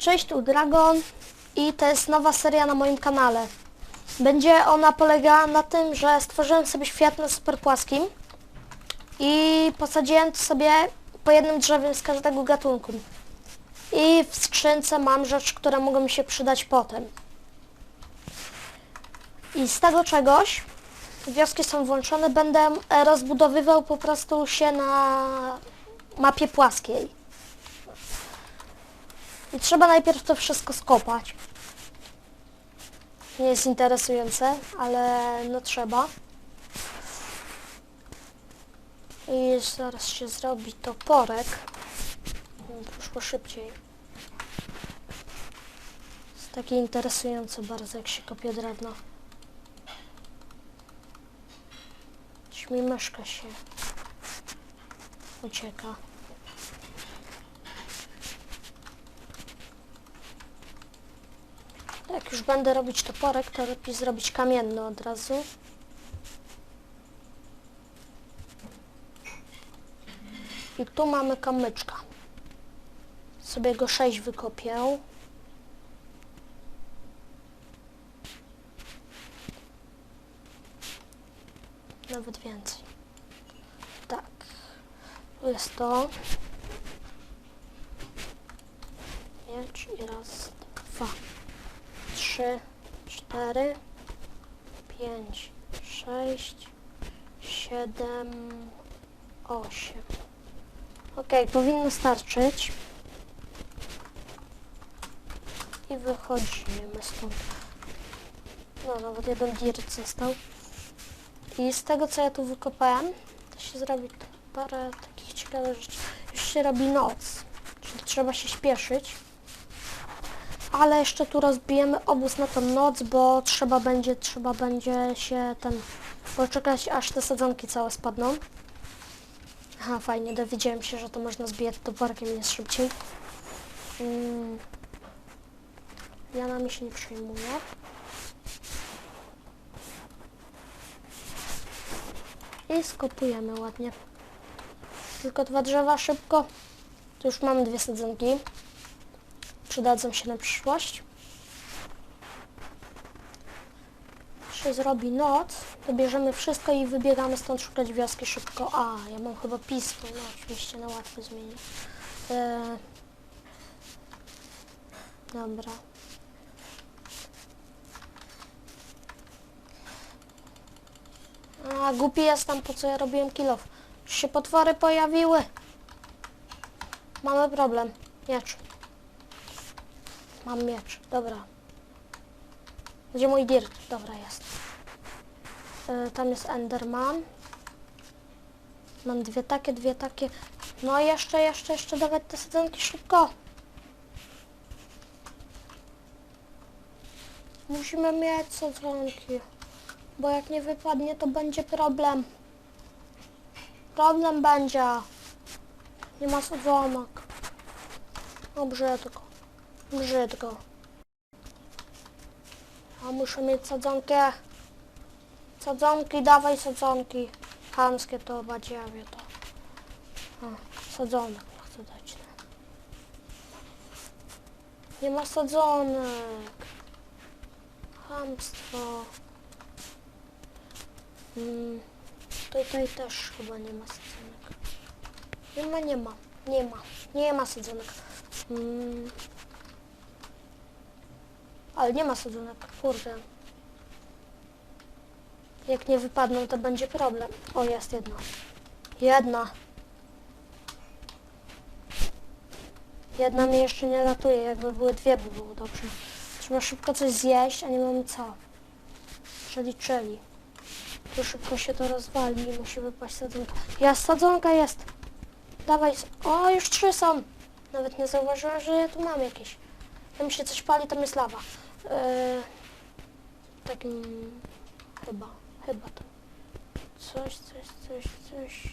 Cześć, tu Dragon i to jest nowa seria na moim kanale. Będzie ona polegała na tym, że stworzyłem sobie świat na super płaskim i posadziłem sobie po jednym drzewie z każdego gatunku. I w skrzynce mam rzeczy, które mogą mi się przydać potem. I z tego czegoś, wioski są włączone, będę e, rozbudowywał po prostu się na mapie płaskiej. I trzeba najpierw to wszystko skopać. Nie jest interesujące, ale no trzeba. I zaraz się zrobi toporek. Poszło szybciej. Jest takie interesujące bardzo, jak się kopie drewno. Gdzieś mi myszka się ucieka. Jak już będę robić toporek, to lepiej zrobić kamienny od razu. I tu mamy kamyczka. Sobie go 6 wykopię. Nawet więcej. Tak. Tu jest to. Miecz i raz, dwa trzy, cztery, pięć, sześć, siedem, osiem. Ok, powinno starczyć. I wychodzimy stąd. No, nawet jeden dirt został. I z tego, co ja tu wykopałem, to się zrobi parę takich ciekawych rzeczy. Już się robi noc, czyli trzeba się śpieszyć. Ale jeszcze tu rozbijemy obóz na tą noc, bo trzeba będzie, trzeba będzie się ten poczekać aż te sadzonki całe spadną. Aha, fajnie, dowiedziałem się, że to można zbijać toporkiem jest szybciej. Mm. Ja nami się nie przejmuję. I skopujemy ładnie. Tylko dwa drzewa szybko. Tu już mamy dwie sadzonki przydadzą się na przyszłość. się zrobi noc, to bierzemy wszystko i wybiegamy stąd szukać wioski szybko. A, ja mam chyba pismo, no oczywiście na łatwo zmienię. E... Dobra. A, głupi jestem, po co ja robiłem kilof. Już się potwory pojawiły. Mamy problem. Miecz. Mam miecz, dobra. Gdzie mój dirt? Dobra, jest. E, tam jest Enderman. Mam dwie takie, dwie takie. No jeszcze, jeszcze, jeszcze dawać te sadzonki szybko. Musimy mieć sadzonki. Bo jak nie wypadnie, to będzie problem. Problem będzie. Nie ma sadzonek. O brzydko. Brzydko. A muszę mieć sadzonkę. Sadzonki, dawaj sadzonki. Chamskie to badziewie to. O, sadzonek chcę dać. Nie ma sadzonek. Chamstwo. Mm, tutaj też chyba nie ma sadzonek. Nie ma, nie ma. Nie ma. Nie ma sadzonek. Mm. Ale nie ma sadzonek, kurde. Jak nie wypadną, to będzie problem. O, jest jedna. Jedna. Jedna mnie jeszcze nie ratuje, jakby były dwie, by było dobrze. Trzeba szybko coś zjeść, a nie mamy co. Czyli czeli. Tu szybko się to rozwali i musi wypaść sadzonka. Jest, sadzonka jest! Dawaj, o, już trzy są! Nawet nie zauważyłem, że ja tu mam jakieś. Tam się coś pali, tam jest lawa. Yy, takim... chyba, chyba to. Coś, coś, coś, coś...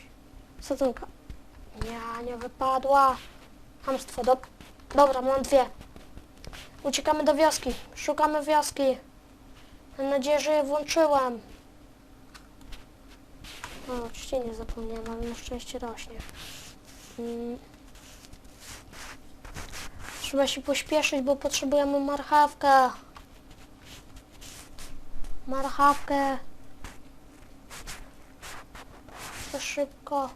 Sadzonka. Nie, nie wypadła. Hamstwo, do... Dobra, mam dwie. Uciekamy do wioski. Szukamy wioski. Mam nadzieję, że je włączyłem. O, oczywiście nie zapomniałem, ale na szczęście rośnie. Mm. Trzeba się pośpieszyć, bo potrzebujemy marchawkę. Marchawkę. To szybko.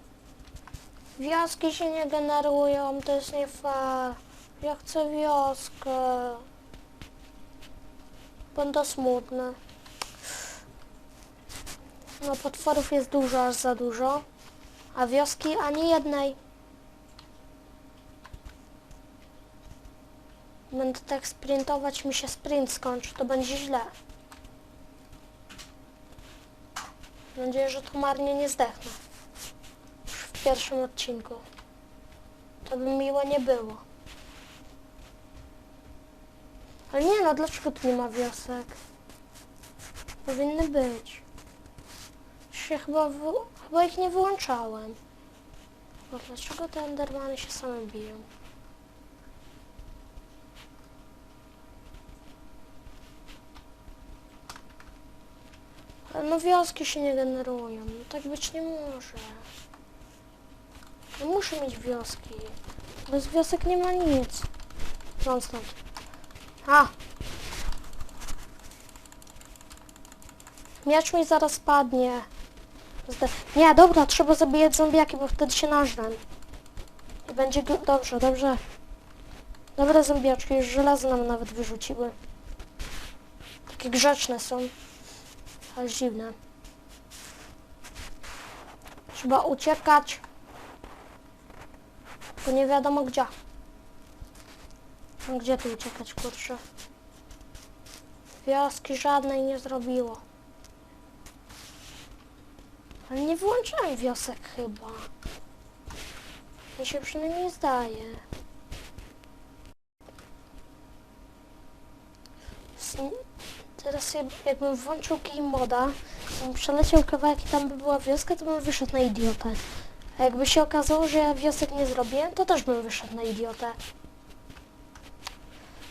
Wioski się nie generują, to jest nie fair. Ja chcę wioskę. Będę smutny. No potworów jest dużo, aż za dużo. A wioski ani jednej. Będę tak sprintować, mi się sprint skończy, to będzie źle. Mam nadzieję, że tu marnie nie zdechnę. Już w pierwszym odcinku. To by miło nie było. Ale nie no, dlaczego tu nie ma wiosek? Powinny być. Się chyba, chyba ich nie wyłączałem. No dlaczego te endermany się same biją? No wioski się nie generują. No tak być nie może. No muszę mieć wioski. Bez wiosek nie ma nic. Wrąc stąd. A! Miecz mi zaraz padnie. Zde nie, dobra, trzeba zabijać zombiaki, bo wtedy się nażrem. I będzie dobrze, dobrze. Dobre zombiaczki, już żelazo nam nawet wyrzuciły. Takie grzeczne są. Ale dziwne. Trzeba uciekać. Tylko nie wiadomo gdzie. No Gdzie tu uciekać, kurczę? Wioski żadnej nie zrobiło. Ale nie wyłączyłem wiosek chyba. Mi się przynajmniej zdaje. S- Teraz jak- jakbym włączył game moda, bym przeleciał kawałek i tam by była wioska, to bym wyszedł na idiotę. A jakby się okazało, że ja wiosek nie zrobiłem, to też bym wyszedł na idiotę.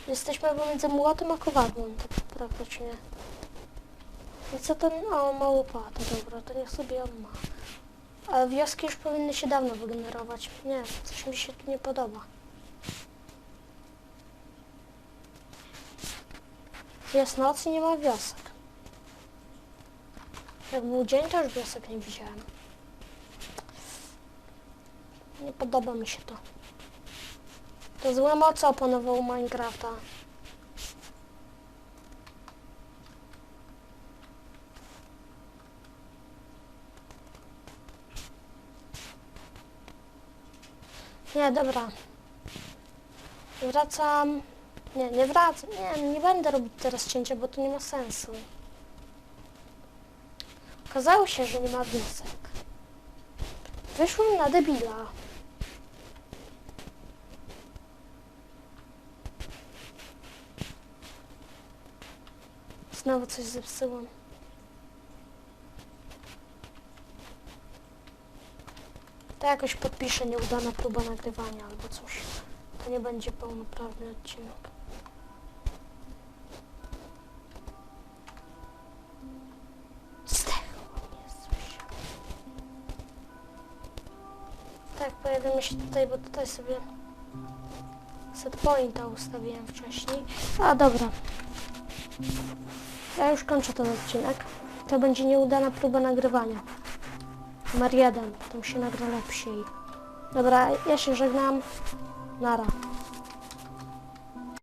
Jesteśmy pomiędzy młotem a kowadłem, tak praktycznie. I co ten... O, ma łopatę, dobra, to niech sobie on ma. A wioski już powinny się dawno wygenerować. Nie, coś mi się tu nie podoba. Jest noc i nie ma wiosek. Jak był dzień, to już wiosek nie widziałem. Nie podoba mi się to. To złe moce opanowały Minecrafta. Nie, dobra. Wracam. Nie, nie wracam. Nie, nie będę robić teraz cięcia, bo to nie ma sensu. Okazało się, że nie ma wiosek. Wyszłam na debila. Znowu coś zepsułam. To jakoś podpiszę nieudana próba nagrywania albo coś. To nie będzie pełnoprawny odcinek. Pojawimy się tutaj, bo tutaj sobie set pointa ustawiłem wcześniej. A dobra. Ja już kończę ten odcinek. To będzie nieudana próba nagrywania. Numer jeden. Potem się nagra lepszy. Dobra, ja się żegnam. Nara.